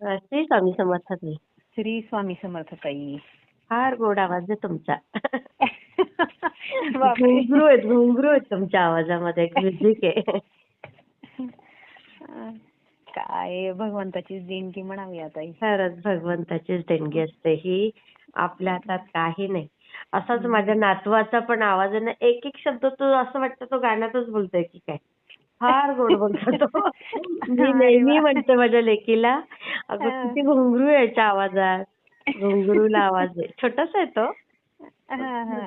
श्री स्वामी समर्थ ताई. श्री स्वामी समर्थ ताई फार गोड आवाज आहे तुमचा. घुंगरू आहेत घुंगरू आहेत तुमच्या आवाजामध्ये म्युझिक आहे. काय भगवंताची देणगी म्हणावी आता ही. खरंच भगवंताचीच देणगी असते ही आपल्या हातात काही नाही. असाच माझ्या नातवाचा पण आवाज आहे ना एक एक शब्द तो असं वाटतं तो गाण्यातच बोलतोय की काय. फार गोड बोलतो तो. मी नेहमी. म्हणते माझ्या लेकीला अगं. किती घुंगरू आहे याच्या आवाजात. घुंगरूला आवाज आहे. छोटासा आहे तो. हा, हा.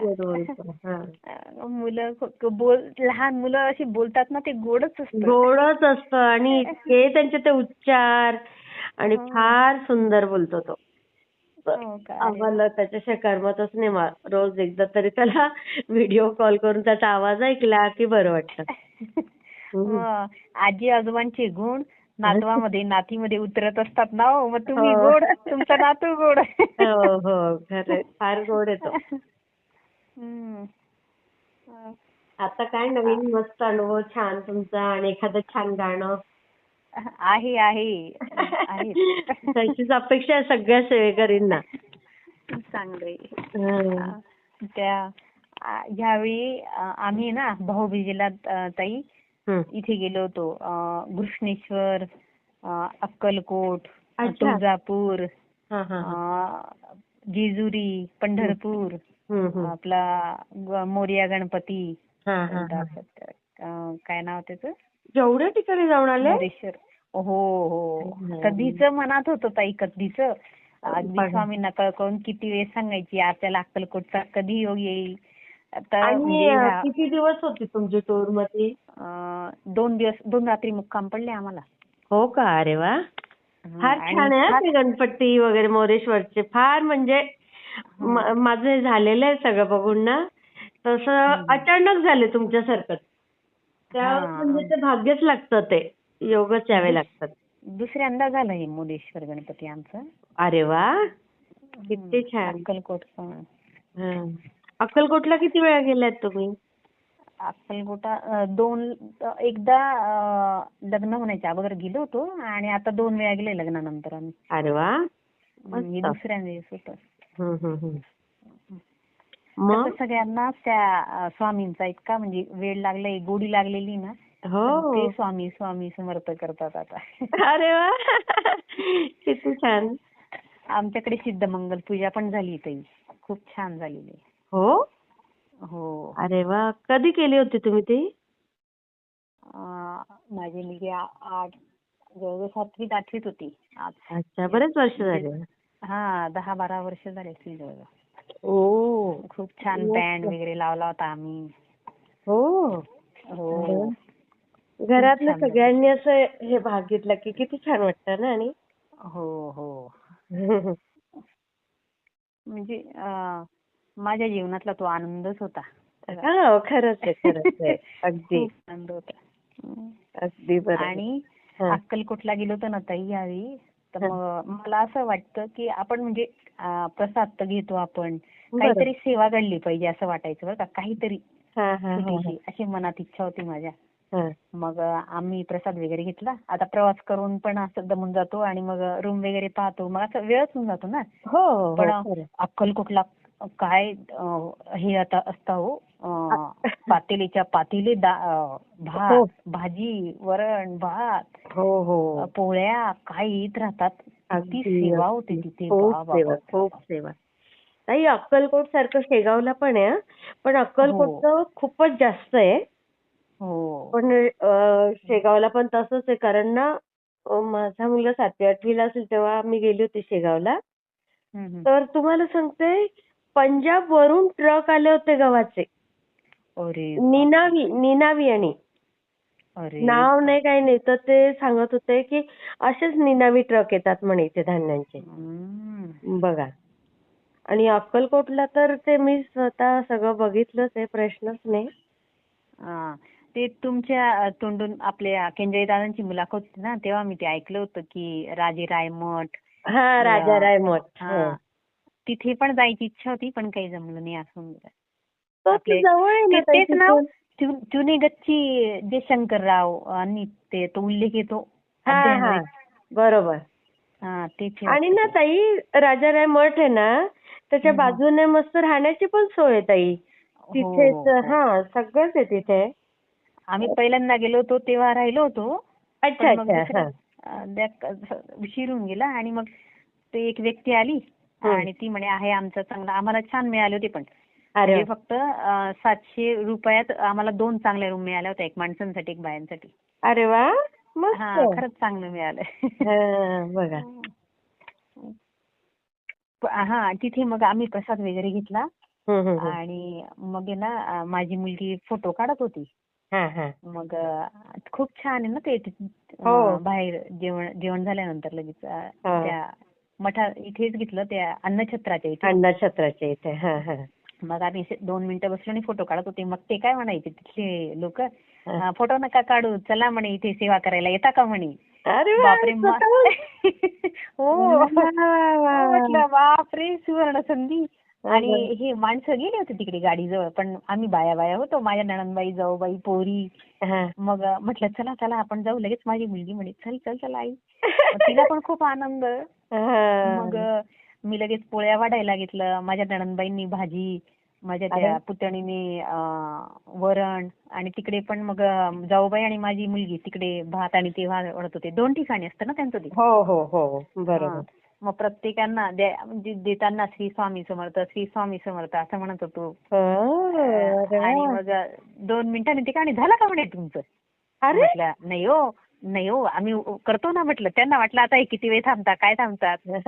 हा. मुलं बोल लहान मुलं अशी बोलतात ना ते गोडच असतं. गोडच असतं आणि इतके त्यांचे ते उच्चार आणि हो. फार सुंदर बोलतो तो. हो? आम्हाला त्याच्याशिवाय करमतच नाही रोज एकदा तरी त्याला व्हिडिओ कॉल करून त्याचा आवाज ऐकला की बरं वाटतं. आजी आजोबांचे गुण नातवामध्ये नातीमध्ये उतरत असतात ना हो मग तुम्ही हो. गोड तुमचा नातू गोड हो हो फार गोड आहे तो. हम्म. अं, आता काय नवीन मस्त अनुभव छान तुमचा आणि एखादं छान गाणं आहे आहे त्याचीच अपेक्षा आहे सगळ्या सेवेकरींना. चांगलंय. अं, त्या ह्यावेळी आम्ही ना भाऊबीजेला ताई. इथे गेलो होतो. घृष्णेश्वर अक्कलकोट. तुळजापूर हा हा हा. जेजुरी पंढरपूर. आपला मोरया गणपती. काय नाव त्याचं? जेवढ्या ठिकाणी जाऊन आले? हो हो. कधीच मनात होतं ताई कधीच. अगदी स्वामींना कळकळून किती वेळ सांगायची आपल्याला अक्कलकोटचा कधी योग येईल? आणि म्हणजे किती दिवस होती तुमची टूरमध्ये? दोन दिवस दोन रात्री मुक्काम पडले आम्हाला. हो का? अरे वा. फार छान आहे गणपती वगैरे मोरेश्वरचे. फार म्हणजे माझं हे झालेलं आहे सगळं बघून ना. तसं अचानक झाले तुमच्यासारखं. त्या. म्हणजे ते भाग्यच लागतं ते. योगच यावे लागतात. दुसऱ्यांदा झालं हे मुरेश्वर गणपती आमचं. अरे वा. किती. छान. अक्कलकोटचं हं. अक्कलकोटला किती वेळा गेलात तुम्ही? अक्कलकोटा अं, दोन एकदा अं, लग्न होण्याच्या अगोदर गेलो होतो आणि आता दोन वेळा गेले लग्नानंतर आम्ही. अरे वा! हम्म, हे मस्त. दुसऱ्या वेळेस होतं. हं, हं, हं. मग? सगळ्यांना त्या अं, स्वामींचा इतका म्हणजे वेळ लागलाय गोडी लागलेली ना हो. ते स्वामी स्वामी समर्थ करतात आता. अरे वा! किती छान. आमच्याकडे सिद्धमंगल पूजा पण झाली ताई खूप छान झालेली. हो? हो. अरे वा. कधी केली होती तुम्ही ती? अं, माझी मुलगी आ- आठ जवळजवळ सातवीत आठवीत होती. आज अच्छा बरेच वर्ष झाले. हा दहा बारा वर्ष झाले असतील जवळजवळ. ओ. खूप छान मस्त. बँड वगैरे लावला होता आम्ही. हो. हो. घरातल्या छान झालं. सगळ्यांनी असं हे भाग घेतला की किती छान वाटतं ना आणि? हो हो. म्हणजे अं, माझ्या जीवनातला तो आनंदच होता. हो खरंच आहे खरंच आहे. अगदी. आनंद होता. अगदी आणि हा. अक्कलकोटला गेलो होतो ना ताई यावेळी तर मग मला असं वाटतं की आपण म्हणजे प्रसाद तर घेतो आपण. काहीतरी सेवा घडली पाहिजे असं वाटायचं बरं का. काहीतरी हा हा हा अशी मनात इच्छा होती माझ्या. हा. मग आम्ही प्रसाद वगैरे घेतला. आता प्रवास करून पण असं दमून जातो आणि मग रूम वगैरे पाहतो. मग असं वेळच होऊन जातो ना. हो हो पण खरं. अक्कलकोटला काय हे आता असतं हो पातेलीच्या पातेली दा- अं, हो. भात भाजी वरण भात हो हो पोळ्या काय येत राहतात अगदी, सेवा. होती तिथे खूप सेवा ताई अक्कलकोट सारखं शेगावला पण आहे हं. पण अक्कलकोटचं खूपच जास्त आहे हो पण शेगावला पण तसंच आहे कारण ना माझा मुलगा सातवी आठवीला असेल तेव्हा मी गेली होती शेगावला. तर तुम्हाला सांगते पंजाब वरून ट्रक आले होते गव्हाचे निनावी निनावी आणि नाव नाही काही नाही तर ते सांगत होते की असेच निनावी ट्रक येतात म्हणे इथे धान्यांचे. बघा आणि अक्कलकोटला तर ते मी स्वतः सगळं बघितलंच आहे प्रश्नच नाही. ते तुमच्या तोंडून आपल्या केंद्रीय दादांची मुलाखत होती ना तेव्हा मी ते ऐकलं होतं की राजे रायमठ हा राजा रायमठ. हो. तिथे पण जायची इच्छा होती पण काही जमलं नाही असं ताई तेच नाव चुनेगच्ची जे शंकरराव आणि ते तो उल्लेख येतो हा हा. बरोबर. हा आणि ना ताई राजाराय मठ आहे ना त्याच्या. बाजूने मस्त राहण्याची पण सोय आहे ताई. हो, तिथेच हो, हो. हा सगळंच आहे तिथे. आम्ही पहिल्यांदा गेलो होतो तेव्हा राहिलो होतो. अच्छा अच्छा उशीरून गेला आणि मग ते एक व्यक्ती आली. आणि ती म्हणे आहे आमचं चांगलं. आम्हाला छान मिळाले होते पण. अरे म्हणजे फक्त सातशे रुपयात आम्हाला दोन चांगल्या रूम मिळाल्या होत्या एक माणसांसाठी एक बायांसाठी. अरे वा हा खरंच चांगलं मिळालं हा, बघा. हा तिथे मग आम्ही प्रसाद वगैरे घेतला. आणि मग ना माझी मुलगी फोटो काढत होती. हा हा. मग खूप छान आहे ना ते ते- हो. बाहेर जेवण जेवण झाल्यानंतर लगेच हा. त्या मठा इथेच घेतलं त्या अन्नछत्राच्या इथे अन्नछत्राच्या इथे हा हा मग आम्ही असे दोन मिनिटं बसलो आणि फोटो काढत होते मग ते काय म्हणायचे तिथले लोक. फोटो नका काढू चला म्हणे इथे सेवा करायला येता का म्हणे बापरे? हो. म्हटलं बापरे सुवर्ण संधी आणि. हे माणसं गेले होते तिकडे गाडीजवळ पण आम्ही बाया बाया होतो माझ्या नणंदबाई जाऊबाई पोरी. मग म्हटलं चला चला आपण जाऊ लगेच माझी मुलगी म्हणे चल चल चल आई तिला पण खूप आनंद. मग मी लगेच पोळ्या वाढायला घेतलं. माझ्या नणंदबाईंनी भाजी माझ्या त्या. पुतणीने वरण आणि तिकडे पण मग जाऊबाई आणि माझी मुलगी तिकडे भात आणि ते वाढत होते. दोन ठिकाणी असतं ना त्यांचं ते? हो हो हो. बरोबर. मग प्रत्येकांना म्हणजे देताना श्री स्वामी समर्थ श्री स्वामी समर्थ असं म्हणत होतो. हो. आणि मग दोन मिनिटांनी ते आणि झालं का म्हणे तुमचं? अरे. नाही हो नाही हो आम्ही करतो ना म्हटलं. त्यांना वाटलं आता हे किती वेळ थांबता? काय थांबतात?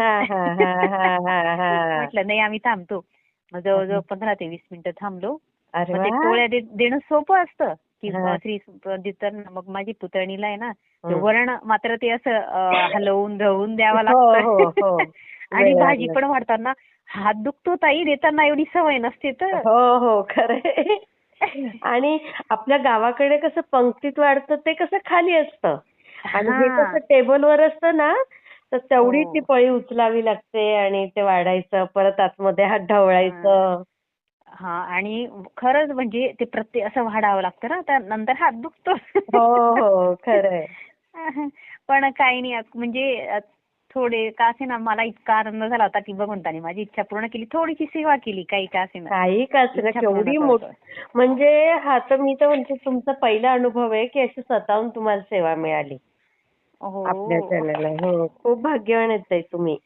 म्हटलं नाही आम्ही थांबतो. मग जवळजवळ पंधरा ते वीस मिनिटं थांबलो. पोळ्या देणं सोपं असतं. की. श्री देताना मग माझी पुतणीला आहे ना हं. वरण मात्र ते असं हलवून ढवळून द्यावं हो, हो, लागतं. आणि भाजी. पण वाढताना हात दुखतो ताई देताना एवढी सवय नसते तर. हो हो खरंय. आणि आपल्या गावाकडे कसं पंक्तीत वाढतं ते कसं खाली असतं. आणि हे. कसं टेबलवर असतं ना तर तेवढी हो. ती पळी उचलावी लागते आणि ते वाढायचं परत आतमध्ये हात ढवळायचं. हा. आणि खरंच म्हणजे ते प्रत्येक असं वाढावं लागतं ना तर नंतर हात दुखतो. हो हो खरंय. पण काही नाही म्हणजे थोडे का असे ना मला इतका आनंद झाला होता की भगवंताने माझी इच्छा पूर्ण केली. थोडीशी सेवा केली काही का असे ना काही का असेना केवढी. म्हणजे हा तर मी तर म्हणते तुमचा पहिला अनुभव आहे की अशी स्वतःहून तुम्हाला सेवा मिळाली. हो. आपल्या चॅनलला. हो खूप भाग्यवान आहेत तुम्ही.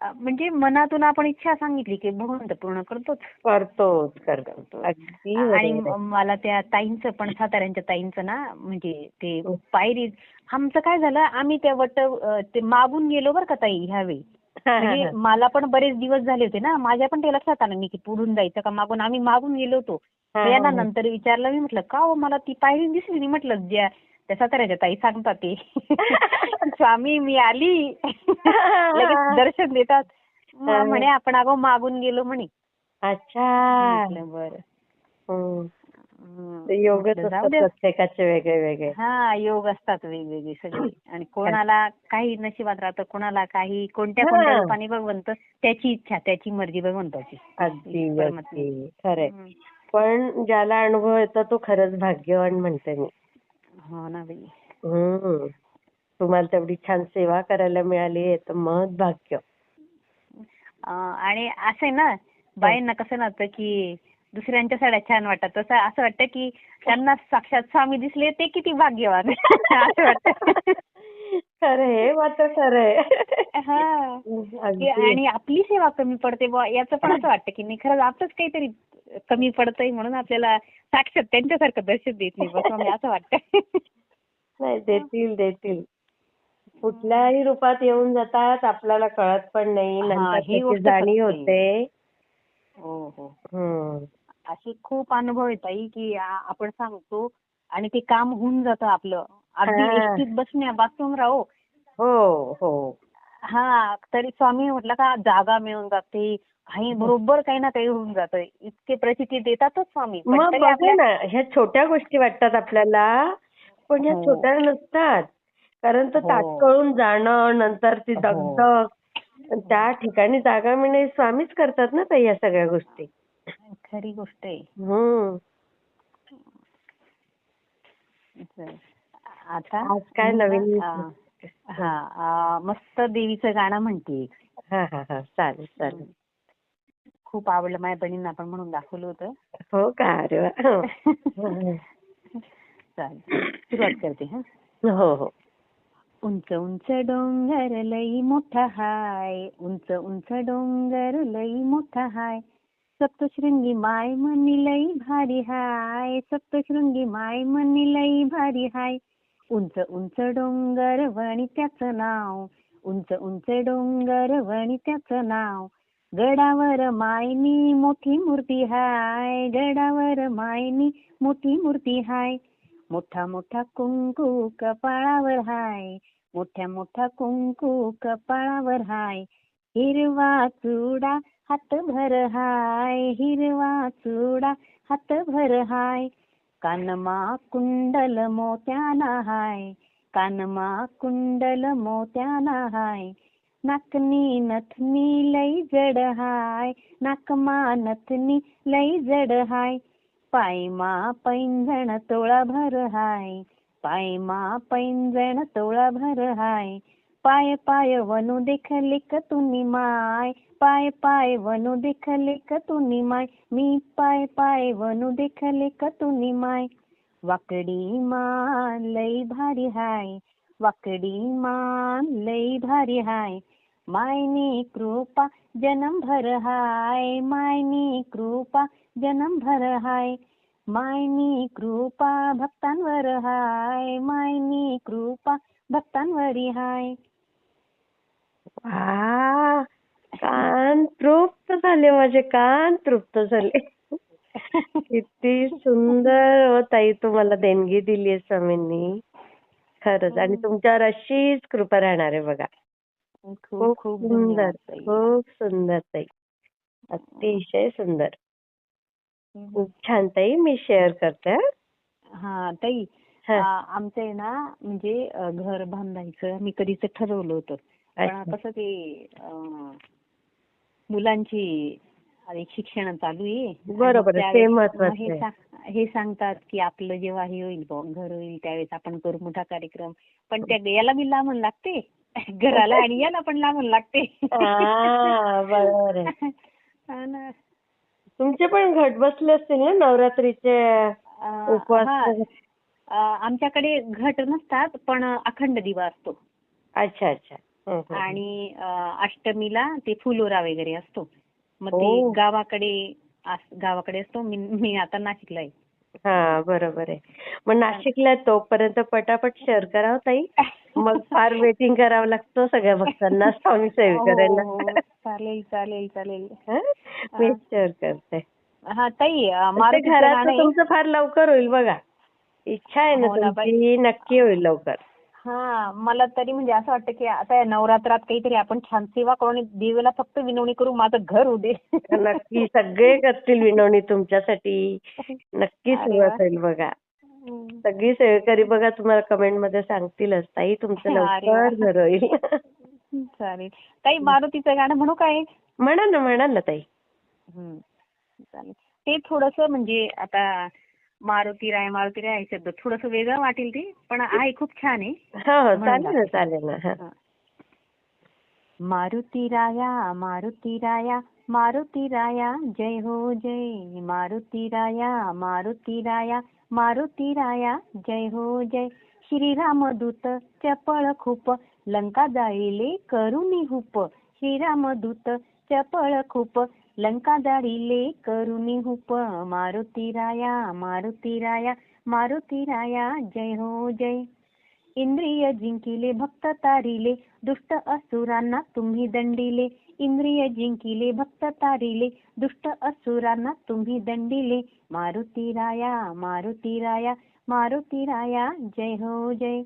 म्हणजे मनातून आपण इच्छा सांगितली की भगवंत पूर्ण करतोच. करतोच करतो अगदी आणि बरोबर. मला त्या ताईंचं पण साताऱ्यांच्या ताईंचं ना म्हणजे ते हो. पायरी आमचं काय झालं आम्ही त्या वट अ, ते मागून गेलो बरं का ताई ह्यावेळी. म्हणजे. मला पण बरेच दिवस झाले होते ना माझ्या पण ते लक्षात आलं नाही की पुढून जायचं का मागून. आम्ही मागून गेलो होतो. तर यांना हा. नंतर विचारलं मी म्हटलं का हो मला ती पायरी दिसली नाही? म्हटलं ज्या त्या साताऱ्याच्या ताई सांगतात ते स्वामी मी आली. लगेच दर्शन देतात. हा. म्हणे आपण अगो मागून गेलो म्हणे. अच्छा. बरं. असतात दे. प्रत्येकाचे वेगळे वेगळे. हा योग असतात वेगवेगळे सगळे. आणि कोणाला काही नशिबात राहतं कोणाला काही कोणत्या हा. कोणत्या रूपाने भगवंत त्याची इच्छा त्याची मर्जी भगवंताची. अगदी खरंय. पण ज्याला अनुभव येतो तो खरंच भाग्यवान म्हणते मी. हो ना बाई. हम्म. तुम्हाला तेवढी छान सेवा करायला मिळाली आहे तर महत् भाग्य. अं, आणि असं आहे ना बाईंना कसं नसतं की दुसऱ्यांच्या साड्या छान वाटतात. तसं असं वाटतं की त्यांना साक्षात स्वामी दिसले ते किती भाग्यवान. असं वाटतं. खरंय हे मात्र हा. की आणि आपली सेवा कमी पडते बुवा याचं पण असं वाटतं की नाही खरंच आपलंच काहीतरी कमी पडतंय म्हणून आपल्याला साक्षात त्यांच्यासारखं दर्शन देत नाही बस मला असं वाटतं. नाही देतील देतील. कुठल्याही रूपात येऊन जातात आपल्याला कळत पण नाही हा, नंतर ही त्याची गोष्ट जाणीव सत्य आहे. होते. हो हो. हम्म. असे खूप अनुभव येत ताई की आ- आपण सांगतो आणि ते काम होऊन जातं आपलं. अगदी हा. एसटीत बसण्या बाथरूम राहो हो हो हा तरी स्वामी म्हटलं का जागा मिळून जाते काही बरोबर काही ना काही होऊन जातं इतके प्रचिती देतातच स्वामी मग बघा ना ह्या छोट्या गोष्टी वाटतात आपल्याला पण ह्या हो. छोट्या नसतात कारण तर हो. ताटकळून जाणं नंतर ती हो. दगदग त्या ठिकाणी जागा मिळणे स्वामीच करतात ना ताई या सगळ्या गोष्टी खरी गोष्ट आहे. आता आज काय नवीन? हा मस्त देवीचं गाणं म्हणते एक. हा हा हा. चालेल चालेल. खूप आवडलं माझ्या बहिणींना पण म्हणून दाखवलं होतं. हो का? अरे हो. चालेल. सुरुवात करते हा. हो हो. उंच उंच डोंगर लई मोठा हाय. उंच उंच डोंगर लई मोठा हाय. सप्तशृंगी माय मनी लई भारी हाय. सप्तशृंगी माय मनी लई भारी हाय. उंच उंच डोंगर वणी त्याचं नाव. उंच उंच डोंगर वणी त्याचं नाव. गडावर मायनी मोठी मूर्ती हाय. गडावर मायनी मोठी मूर्ती हाय. मोठा मोठा कुंकू कपाळावर हाय. मोठ्या मोठा कुंकू कपाळावर हाय. हिरवा चुडा हातभर हाय. हिरवा चुडा हातभर हाय. कानमा कुंडल मोत्याना हाय कानमा कुंडल मोत्याना हाय. नाकनी नथनी लई जड हाय नाकमा नथनी लई जड हाय. पायमा पैंजण तोळा भर हाय पायमा पैंजण तोळा भर हाय. पाय पाय वनु देखले तुनी माय पाय पाय वनु देखले कतुनी माय. मी पाय पाय वनु देखले कतुनी माय. वाकडी मान लई भारी हाय. वाकडी मान लई भारी हाय. मायनी कृपा जन्म भर हाय. मायनी कृपा जन्म भर हाय. मायनी कृपा भक्तांवर हाय. मायनी कृपा भक्तांवरी हाय. वा कान तृप्त झाले माझे कान तृप्त झाले. किती सुंदर हो ताई तुम्हाला देणगी दिली आहे स्वामींनी. खरंच. आणि तुमच्यावर अशीच कृपा राहणार आहे बघा. खूप खूप सुंदर. खूप सुंदर ताई. अतिशय सुंदर. खूप छान ताई मी शेअर करते हं. ताई आमचं आहे ना म्हणजे घर बांधायचं मी कधीच ठरवलं होतं. कसं ते मुलांची शिक्षण चालू आहे. बरोबर ते महत्वाचं हे सांगतात की आपलं जेव्हा हे होईल घर होईल त्यावेळेस आपण करू मोठा कार्यक्रम. पण त्या याला बी लांबून लागते. घराला आणि याला पण लांबून लागते. बरोबर. तुमचे पण घट बसले असतील ना नवरात्रीचे उपवास? आमच्याकडे घट नसतात पण अखंड दिवा असतो. अच्छा अच्छा. आणि अष्टमीला ते फुलोरा वगैरे असतो मग. ते गावाकडे गावाकडे असतो मी आता नाशिकला आहे हा बरोबर आहे मग नाशिकला तोपर्यंत पटापट शेअर करा हो ताई मग फार वेटिंग करावं लागतं सगळ्या भक्तांना स्वामी सेवा करायला हो, हो. चालेल चालेल चालेल? मी. शेअर करते हा ताई अ, ते मारुतीचं गाणं घराचं आहे. तुमचं फार लवकर होईल बघा इच्छा आहे ना हो. तुमची नक्की होईल लवकर हा मला तरी म्हणजे असं वाटतं की आता या नवरात्रात काहीतरी आपण छान सेवा करू आणि देवीला फक्त विनवणी करू माझं घर होऊ दे नक्की सगळे करतील विनवणी तुमच्यासाठी नक्की अरे सुरुवात वा. होईल बघा. सगळी सेवेकरी बघा तुम्हाला कमेंटमध्ये सांगतीलच ताई तुमचं. लवकर घर होईल चालेल ताई मारुतीचं गाणं म्हणू काय म्हणा ना म्हणा ना ताई. चालेल ते थोडंसं म्हणजे आता मारुती राय मारुती राय शब्द. थोडंसं वेगळं वाटेल ते पण आहे खूप छान आहे. हो हो चालेल ना. चालेल ना. मारुती राया मारुती राया मारुती राया जय हो जय. मारुती राया मारुती राया मारुती राया जय हो जय. श्रीराम दूत चपळ खूप लंका जाळीले करुणी हुप. श्रीराम दूत चपळ खूप लंका दाडीले करुणी हुप मारुती राया मारुती राया मारुती राया जय हो जय इंद्रिय जिंकिले भक्त तारिले दुष्ट असुरांना तुम्ही दंडिले इंद्रिय जिंकिले भक्त तारिले दुष्ट असुरांना तुम्ही दंडिले मारुती राया मारुती राया मारुती राया जय हो जय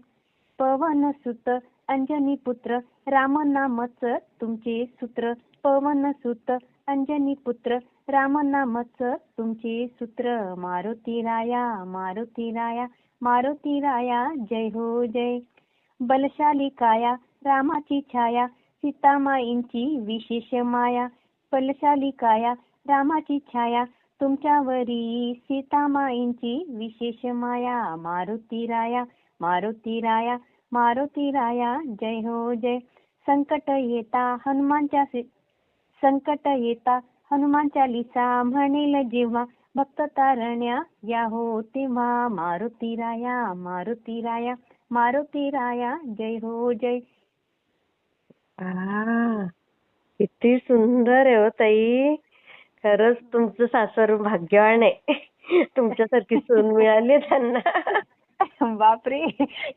पवन सुत अंजनी पुत्र राम नामच तुमचे सूत्र पवन सुत अंजनी पुत्र राम नामच तुमची सूत्र मारुती राया मारुती राया मारुती राया जय हो जय. बलशाली काया रामाची छाया सीतामाईंची विशेष माया. बलशाली काया रामाची छाया तुमच्यावरी सीतामाईंची विशेष माया. मारुती राया मारुती राया मारुती राया जय हो जय. संकट येता हनुमानच्या संकट येता हनुमान चालीसा म्हणेल जेव्हा भक्त तारण्या या हो तेव्हा मारुती राया मारुती राया मारुती राया जय हो जय. किती सुंदर आहे हो ताई. खरंच तुमचं सासर भाग्यवान आहे. तुमच्यासारखी सून मिळाली त्यांना. बापरे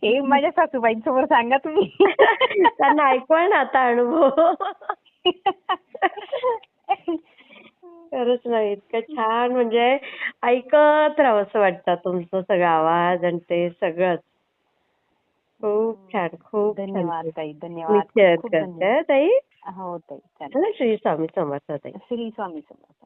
हे माझ्या सासूबाईंसमोर सांगा तुम्ही. त्यांना ऐकवा ना आता अनुभव. खरंच नाही इतकं छान. म्हणजे ऐकत राहावंसं वाटतं तुमचा सगळा आवाज़ आणि ते सगळंच. खूप छान खूप धन्यवाद ताई धन्यवाद. ताई. हो ताई. श्री स्वामी समर्थ ताई. श्री स्वामी समर्थ.